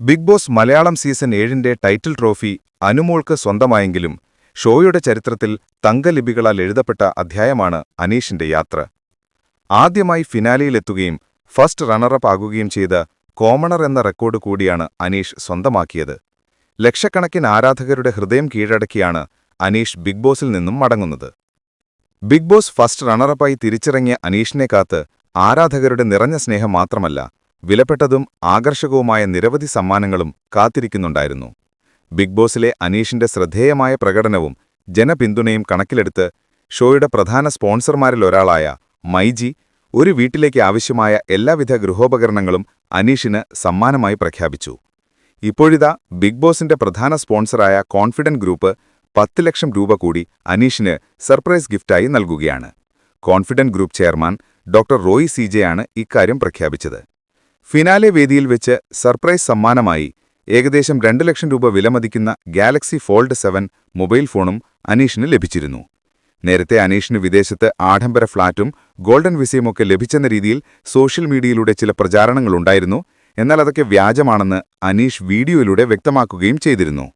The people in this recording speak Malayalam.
ബിഗ് ബോസ് മലയാളം സീസൺ ഏഴിന്റെ ടൈറ്റിൽ ട്രോഫി അനുമോൾക്ക് സ്വന്തമായെങ്കിലും ഷോയുടെ ചരിത്രത്തിൽ തങ്കലിപികളാൽ എഴുതപ്പെട്ട അധ്യായമാണ് അനീഷിന്റെ യാത്ര. ആദ്യമായി ഫിനാലിയിലെത്തുകയും ഫസ്റ്റ് റണ്ണറപ്പ് ആകുകയും ചെയ്ത കോമണർ എന്ന റെക്കോർഡ് കൂടിയാണ് അനീഷ് സ്വന്തമാക്കിയത്. ലക്ഷക്കണക്കിന് ആരാധകരുടെ ഹൃദയം കീഴടക്കിയാണ് അനീഷ് ബിഗ് ബോസിൽ നിന്നും മടങ്ങുന്നത്. ബിഗ് ബോസ് ഫസ്റ്റ് റണ്ണറപ്പായി തിരിച്ചിറങ്ങിയ അനീഷിനെ കാത്ത് ആരാധകരുടെ നിറഞ്ഞ സ്നേഹം മാത്രമല്ല വിലപ്പെട്ടതും ആകർഷകവുമായ നിരവധി സമ്മാനങ്ങളും കാത്തിരിക്കുന്നുണ്ടായിരുന്നു. ബിഗ് ബോസിലെ അനീഷിന്റെ ശ്രദ്ധേയമായ പ്രകടനവും ജനപിന്തുണയും കണക്കിലെടുത്ത് ഷോയുടെ പ്രധാന സ്പോൺസർമാരിലൊരാളായ മൈജി ഒരു വീട്ടിലേക്ക് ആവശ്യമായ എല്ലാവിധ ഗൃഹോപകരണങ്ങളും അനീഷിന് സമ്മാനമായി പ്രഖ്യാപിച്ചു. ഇപ്പോഴിതാ ബിഗ് ബോസിന്റെ പ്രധാന സ്പോൺസറായ കോൺഫിഡന്റ് ഗ്രൂപ്പ് പത്ത് ലക്ഷം രൂപ കൂടി അനീഷിന് സർപ്രൈസ് ഗിഫ്റ്റായി നൽകുകയാണ്. Confident Group chairman doctor Roy C ജെയാണ് ഇക്കാര്യം പ്രഖ്യാപിച്ചത്. ഫിനാലെ വേദിയിൽ വെച്ച് സർപ്രൈസ് സമ്മാനമായി ഏകദേശം രണ്ട് ലക്ഷം രൂപ വിലമതിക്കുന്ന ഗാലക്സി ഫോൾഡ് സെവൻ മൊബൈൽ ഫോണും അനീഷിന് ലഭിച്ചിരുന്നു. നേരത്തെ അനീഷിന് വിദേശത്ത് ആഡംബര ഫ്ളാറ്റും ഗോൾഡൻ വിസയുമൊക്കെ ലഭിച്ചെന്ന രീതിയിൽ സോഷ്യൽ മീഡിയയിലൂടെ ചില പ്രചാരണങ്ങളുണ്ടായിരുന്നു. എന്നാൽ അതൊക്കെ വ്യാജമാണെന്ന് അനീഷ് വീഡിയോയിലൂടെ വ്യക്തമാക്കുകയും ചെയ്തിരുന്നു.